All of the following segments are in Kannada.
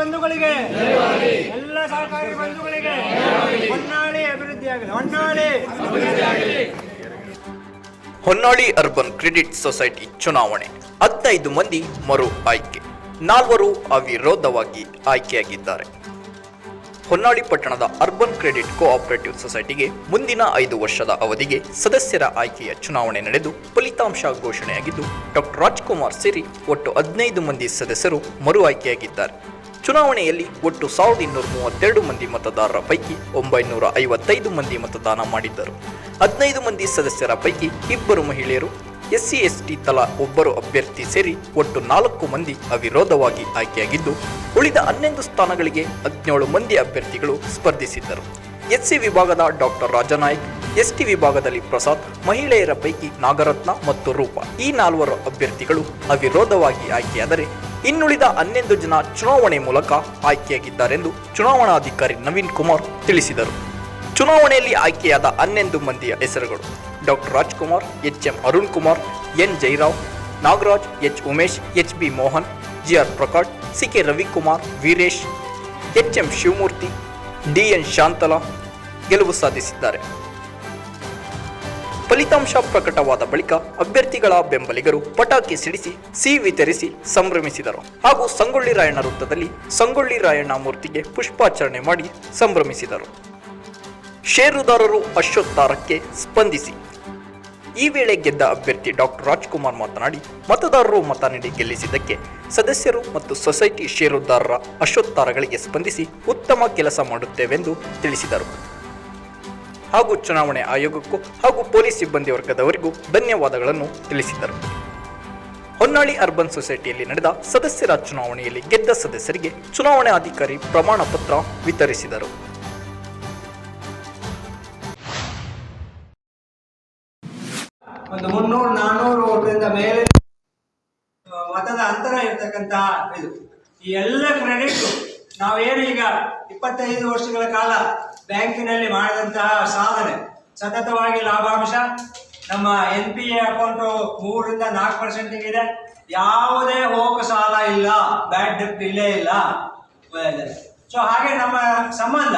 ಬಂಧುಗಳಿಗೆ, ಎಲ್ಲ ಸಹಕಾರಿ ಬಂಧುಗಳಿಗೆ Honnali ಅಭಿವೃದ್ಧಿಯಾಗಲಿ Honnali. Honnali urban credit society ಚುನಾವಣೆ ಹತ್ತೈದು ಮಂದಿ ಮರು ಆಯ್ಕೆ, ನಾಲ್ವರು ಅವಿರೋಧವಾಗಿ ಆಯ್ಕೆಯಾಗಿದ್ದಾರೆ. ಹೊನ್ನಾಳಿ ಪಟ್ಟಣದ ಅರ್ಬನ್ ಕ್ರೆಡಿಟ್ ಕೋಆಪರೇಟಿವ್ ಸೊಸೈಟಿಗೆ ಮುಂದಿನ ಐದು ವರ್ಷದ ಅವಧಿಗೆ ಸದಸ್ಯರ ಆಯ್ಕೆಯ ಚುನಾವಣೆ ನಡೆದು ಫಲಿತಾಂಶ ಘೋಷಣೆಯಾಗಿದ್ದು, ಡಾಕ್ಟರ್ ರಾಜ್ಕುಮಾರ್ ಸೇರಿ ಒಟ್ಟು ಹದಿನೈದು ಮಂದಿ ಸದಸ್ಯರು ಮರು ಆಯ್ಕೆಯಾಗಿದ್ದಾರೆ. ಚುನಾವಣೆಯಲ್ಲಿ ಒಟ್ಟು ಸಾವಿರದ ಇನ್ನೂರ ಮೂವತ್ತೆರಡು ಮಂದಿ ಮತದಾರರ ಪೈಕಿ ಒಂಬೈನೂರ ಐವತ್ತೈದು ಮಂದಿ ಮತದಾನ ಮಾಡಿದ್ದರು. ಹದಿನೈದು ಮಂದಿ ಸದಸ್ಯರ ಪೈಕಿ ಇಬ್ಬರು ಮಹಿಳೆಯರು ಎಸ್ಸಿ ಎಸ್ಟಿ ತಲಾ ಒಬ್ಬರು ಅಭ್ಯರ್ಥಿ ಸೇರಿ ಒಟ್ಟು ನಾಲ್ಕು ಮಂದಿ ಅವಿರೋಧವಾಗಿ ಆಯ್ಕೆಯಾಗಿದ್ದು, ಉಳಿದ ಹನ್ನೊಂದು ಸ್ಥಾನಗಳಿಗೆ ಹದಿನೇಳು ಮಂದಿ ಅಭ್ಯರ್ಥಿಗಳು ಸ್ಪರ್ಧಿಸಿದ್ದರು. ಎಸ್ಸಿ ವಿಭಾಗದ ಡಾಕ್ಟರ್ ರಾಜನಾಯ್ಕ್, ಎಸ್ಟಿ ವಿಭಾಗದಲ್ಲಿ ಪ್ರಸಾದ್, ಮಹಿಳೆಯರ ಪೈಕಿ ನಾಗರತ್ನ ಮತ್ತು ರೂಪ. ಈ ನಾಲ್ವರು ಅಭ್ಯರ್ಥಿಗಳು ಅವಿರೋಧವಾಗಿ ಆಯ್ಕೆಯಾದರೆ, ಇನ್ನುಳಿದ ಹನ್ನೊಂದು ಜನ ಚುನಾವಣೆ ಮೂಲಕ ಆಯ್ಕೆಯಾಗಿದ್ದಾರೆಂದು ಚುನಾವಣಾಧಿಕಾರಿ ನವೀನ್ ಕುಮಾರ್ ತಿಳಿಸಿದರು. ಚುನಾವಣೆಯಲ್ಲಿ ಆಯ್ಕೆಯಾದ ಹನ್ನೊಂದು ಮಂದಿಯ ಹೆಸರುಗಳು doctor Rajkumar H M Arun Kumar, N Jairao, Nagaraj, H Umesh, H B Mohan, G R Prakash, C K Ravikumar, Veeresh H M Shivamurthy, D N Shantala ಗೆಲುವು ಸಾಧಿಸಿದ್ದಾರೆ. ಫಲಿತಾಂಶ ಪ್ರಕಟವಾದ ಬಳಿಕ ಅಭ್ಯರ್ಥಿಗಳ ಬೆಂಬಲಿಗರು ಪಟಾಕಿ ಸಿಡಿಸಿ ಸಿ ವಿತರಿಸಿ ಸಂಭ್ರಮಿಸಿದರು. ಹಾಗೂ ಸಂಗೊಳ್ಳಿ ರಾಯಣ್ಣ ವೃತ್ತದಲ್ಲಿ ಸಂಗೊಳ್ಳಿ ರಾಯಣ್ಣ ಮೂರ್ತಿಗೆ ಪುಷ್ಪಾಚರಣೆ ಮಾಡಿ ಸಂಭ್ರಮಿಸಿದರು. ಷೇರುದಾರರು ಅಶ್ವತ್ಥಾರಕ್ಕೆ ಸ್ಪಂದಿಸಿ. ಈ ವೇಳೆ ಗೆದ್ದ ಅಭ್ಯರ್ಥಿ ಡಾಕ್ಟರ್ ರಾಜ್ಕುಮಾರ್ ಮಾತನಾಡಿ, ಮತದಾರರು ಮತ ನೀಡಿ ಗೆಲ್ಲಿಸಿದ್ದಕ್ಕೆ ಸದಸ್ಯರು ಮತ್ತು ಸೊಸೈಟಿ ಷೇರುದಾರರ ಅಶ್ವತ್ಥಾರಗಳಿಗೆ ಸ್ಪಂದಿಸಿ ಉತ್ತಮ ಕೆಲಸ ಮಾಡುತ್ತೇವೆಂದು ತಿಳಿಸಿದರು. ಹಾಗೂ ಚುನಾವಣೆ ಆಯೋಗಕ್ಕೂ ಹಾಗೂ ಪೊಲೀಸ್ ಸಿಬ್ಬಂದಿ ವರ್ಗದವರಿಗೂ ಧನ್ಯವಾದಗಳನ್ನು ತಿಳಿಸಿದರು. ಹೊನ್ನಾಳಿ ಅರ್ಬನ್ ಸೊಸೈಟಿಯಲ್ಲಿ ನಡೆದ ಸದಸ್ಯರ ಚುನಾವಣೆಯಲ್ಲಿ ಗೆದ್ದ ಸದಸ್ಯರಿಗೆ ಚುನಾವಣಾ ಅಧಿಕಾರಿ ಪ್ರಮಾಣ ಪತ್ರ ವಿತರಿಸಿದರು. ಒಂದು ಮುನ್ನೂರು ನಾನೂರು ಓಟದಿಂದ ಮೇಲೆ ಮತದ ಅಂತರ ಇರ್ತಕ್ಕಂತಹ ಇದು. ಈ ಎಲ್ಲ ಕ್ರೆಡಿಟ್ ನಾವೇನು ಈಗ ಇಪ್ಪತ್ತೈದು ವರ್ಷಗಳ ಕಾಲ ಬ್ಯಾಂಕಿನಲ್ಲಿ ಮಾಡಿದಂತಹ ಸಾಧನೆ. ಸತತವಾಗಿ ಲಾಭಾಂಶ. ನಮ್ಮ ಎನ್ ಪಿ ಎ ಅಕೌಂಟು ಮೂರರಿಂದ ನಾಲ್ಕು ಪರ್ಸೆಂಟಿಗೆ ಇದೆ. ಯಾವುದೇ ಹೋಗ ಸಾಲ ಇಲ್ಲ. ಬ್ಯಾಡ್ ಡೆಪ್ಟ್ ಇಲ್ಲೇ ಇಲ್ಲ. ಸೊ ಹಾಗೆ ನಮ್ಮ ಸಂಬಂಧ,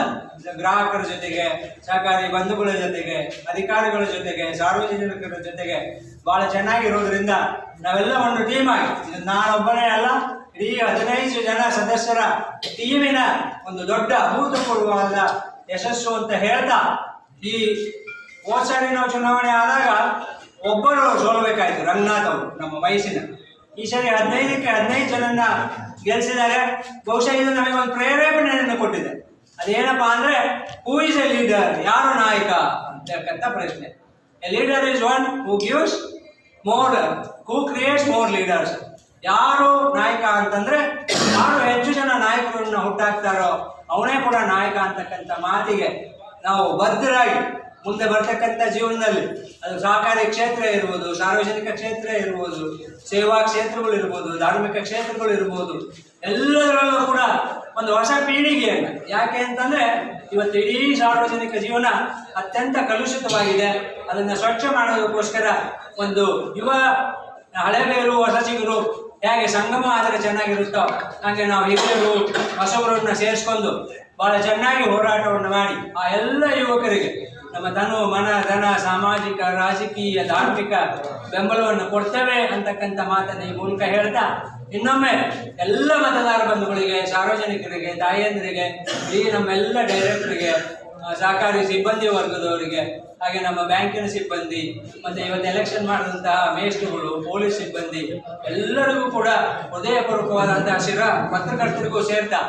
ಗ್ರಾಹಕರ ಜೊತೆಗೆ ಸಹಕಾರಿ ಬಂಧುಗಳ ಜೊತೆಗೆ, ಅಧಿಕಾರಿಗಳ ಜೊತೆಗೆ, ಸಾರ್ವಜನಿಕರ ಜೊತೆಗೆ ಬಹಳ ಚೆನ್ನಾಗಿರೋದ್ರಿಂದ ನಾವೆಲ್ಲ ಒಂದು ಟೀಮ್ ಆಗಿ, ಇದು ನಾನೊಬ್ಬನೇ ಅಲ್ಲ, ಇಡೀ ಹದಿನೈದು ಜನ ಸದಸ್ಯರ ಟೀಮಿನ ಒಂದು ದೊಡ್ಡ ಅಭೂತಪೂರ್ವವಾದ ಯಶಸ್ಸು ಅಂತ ಹೇಳ್ತಾ, ಈ ಹೋದ ಸಾರಿ ನಾವು ಚುನಾವಣೆ ಆದಾಗ ಒಬ್ಬರು ಸೋಲ್ಬೇಕಾಯ್ತು, ರಂಗನಾಥ್ ಅವರು, ನಮ್ಮ ವಯಸ್ಸಿನ ಈ ಸರಿ ಹದಿನೈದಕ್ಕೆ ಹದಿನೈದು ಜನನ್ನ ಗೆಲ್ಸಿದ್ದಾರೆ. ಬಹುಶಃ ಇದು ನಮಗೆ ಒಂದು ಪ್ರೇರೇಪಣೆಯನ್ನು ಕೊಟ್ಟಿದೆ. ಅದೇನಪ್ಪಾ ಅಂದ್ರೆ ಹೂ ಇಸ್ ಎ ಲೀಡರ್ ಯಾರು ನಾಯಕ ಅಂತಕ್ಕಂಥ ಪ್ರಶ್ನೆ. A leader is one who gives more who creates more leaders ಯಾರು ನಾಯಕ ಅಂತಂದ್ರೆ, ಯಾರು ಹೆಚ್ಚು ಜನ ನಾಯಕರನ್ನ ಹುಟ್ಟಾಕ್ತಾರೋ, ಅವನೇ ಕೂಡ ನಾಯಕ ಅಂತಕ್ಕಂಥ ಮಾತಿಗೆ ನಾವು ಬದ್ಧರಾಗಿ ಮುಂದೆ ಬರ್ತಕ್ಕಂಥ ಜೀವನದಲ್ಲಿ ಅದು ಸಹಕಾರಿ ಕ್ಷೇತ್ರ ಇರ್ಬೋದು, ಸಾರ್ವಜನಿಕ ಕ್ಷೇತ್ರ ಇರ್ಬೋದು, ಸೇವಾ ಕ್ಷೇತ್ರಗಳು ಇರ್ಬೋದು, ಧಾರ್ಮಿಕ ಕ್ಷೇತ್ರಗಳು ಇರ್ಬೋದು, ಎಲ್ಲದರಲ್ಲೂ ಕೂಡ ಒಂದು ಹೊಸ ಪೀಳಿಗೆಯನ್ನು. ಯಾಕೆ ಅಂತಂದ್ರೆ ಇವತ್ತು ಇಡೀ ಸಾರ್ವಜನಿಕ ಜೀವನ ಅತ್ಯಂತ ಕಲುಷಿತವಾಗಿದೆ. ಅದನ್ನು ಸ್ವಚ್ಛ ಮಾಡೋದಕ್ಕೋಸ್ಕರ ಒಂದು ಯುವ ಹಳೆಬೇರು ಹೊಸ ಚಿಗುರು ಹೇಗೆ ಸಂಗಮ ಆದರೆ ಚೆನ್ನಾಗಿರುತ್ತೋ ಹಾಗೆ ನಾವು ಹಿರಿಯರು ಹೊಸಬರನ್ನ ಸೇರಿಸ್ಕೊಂಡು ಬಹಳ ಚೆನ್ನಾಗಿ ಹೋರಾಟವನ್ನು ಮಾಡಿ ಆ ಎಲ್ಲ ಯುವಕರಿಗೆ ನಮ್ಮ ಧನು, ಮನ, ಧನ, ಸಾಮಾಜಿಕ, ರಾಜಕೀಯ, ಧಾರ್ಮಿಕ ಬೆಂಬಲವನ್ನು ಕೊಡ್ತೇವೆ ಅಂತಕ್ಕಂಥ ಮಾತನ್ನು ಈ ಮೂಲಕ ಹೇಳ್ತಾ, ಇನ್ನೊಮ್ಮೆ ಎಲ್ಲ ಮತದಾರ ಬಂಧುಗಳಿಗೆ, ಸಾರ್ವಜನಿಕರಿಗೆ, ತಾಯಂದಿರಿಗೆ ಈ ನಮ್ಮೆಲ್ಲ ಡೈರೆಕ್ಟ್ರಿಗೆ ಸಹಕಾರಿ ಸಿಬ್ಬಂದಿ ವರ್ಗದವರಿಗೆ, ಹಾಗೆ ನಮ್ಮ ಬ್ಯಾಂಕಿನ ಸಿಬ್ಬಂದಿ, ಮತ್ತೆ ಇವತ್ತು ಎಲೆಕ್ಷನ್ ಮಾಡಿದಂತಹ ಮೇಷ್ಟ್ರುಗಳು, ಪೊಲೀಸ್ ಸಿಬ್ಬಂದಿ, ಎಲ್ಲರಿಗೂ ಕೂಡ ಹೃದಯಪೂರ್ವಕವಾದಂತಹ ಶಿರ, ಪತ್ರಕರ್ತರಿಗೂ ಸೇರ್ತಾ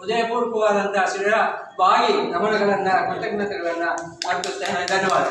ಹೃದಯಪೂರ್ವಕವಾದಂತಹ ಶಿರ ಬಾಯಿ ನಮನಗಳನ್ನ ಕೃತಜ್ಞತೆಗಳನ್ನ ಅರ್ಪಿಸ್ತೇನೆ. ಧನ್ಯವಾದ